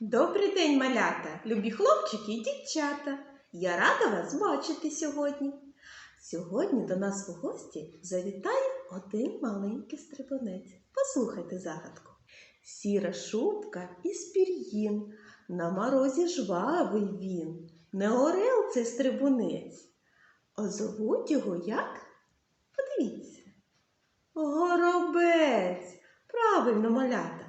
Добрий день, малята, любі хлопчики і дівчата. Я рада вас бачити сьогодні. Сьогодні до нас у гості завітає один маленький стрибунець. Послухайте загадку. Сіра шубка із пір'їн, на морозі жвавий він, не орел цей стрибунець. Озовуть його як? Подивіться. Горобець. Правильно, малята.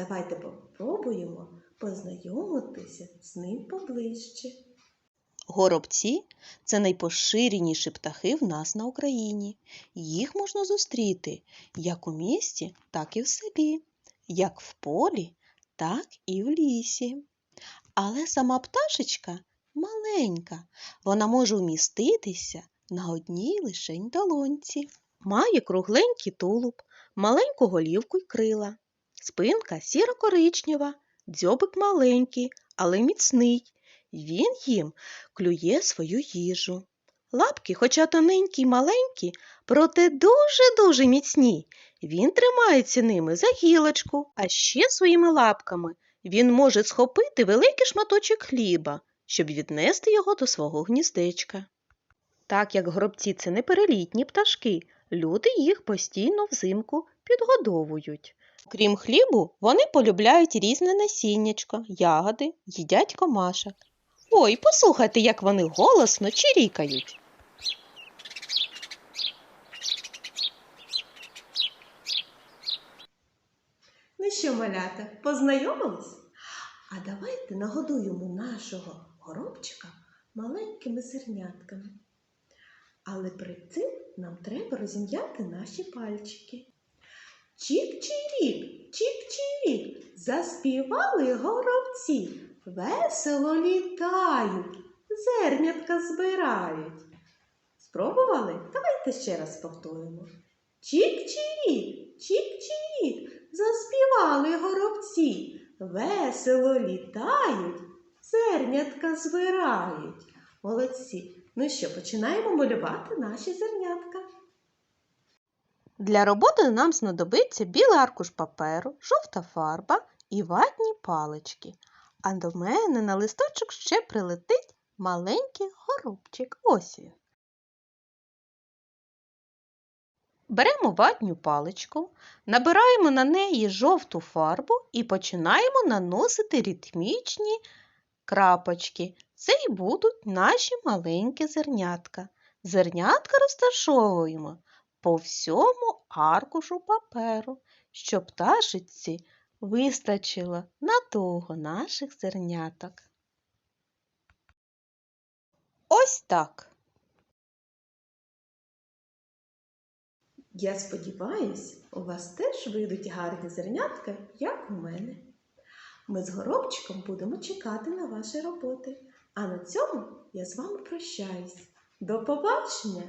Давайте попробуємо познайомитися з ним поближче. Горобці це найпоширеніші птахи в нас на Україні. Їх можна зустріти як у місті, так і в селі, як в полі, так і в лісі. Але сама пташечка маленька, вона може вміститися на одній лишень долонці. Має кругленький тулуб, маленьку голівку й крила. Спинка сіро-коричнева, дзьобик маленький, але міцний. Він їм клює свою їжу. Лапки, хоча тоненькі й маленькі, проте дуже-дуже міцні. Він тримається ними за гілочку, а ще своїми лапками він може схопити великий шматочок хліба, щоб віднести його до свого гніздечка. Так як гробці це неперелітні пташки, люди їх постійно взимку підгодовують. Крім хлібу, вони полюбляють різне насіннячко, ягоди, їдять комашок. Ой, послухайте, як вони голосно чирікають. Ну що, малята, познайомились? А давайте нагодуємо нашого горобчика маленькими зернятками. Але перед цим нам треба розім'яти наші пальчики. Чік-чирік, чік-чирік, заспівали горобці, весело літають, зернятка збирають. Спробували? Давайте ще раз повторимо. Чік-чирік, чік-чирік, заспівали горобці, весело літають, зернятка збирають. Молодці. Ну що, починаємо малювати наші зернятка. Для роботи нам знадобиться білий аркуш паперу, жовта фарба і ватні палички. А до мене на листочок ще прилетить маленький горобчик. Ось він. Беремо ватню паличку, набираємо на неї жовту фарбу і починаємо наносити ритмічні крапочки. Це і будуть наші маленькі зернятка. Зернятка розташовуємо по всьому аркушу паперу, щоб пташиці вистачило надовго наших зерняток. Ось так. Я сподіваюсь, у вас теж вийдуть гарні зернятка, як у мене. Ми з горобчиком будемо чекати на ваші роботи. А на цьому я з вами прощаюсь. До побачення,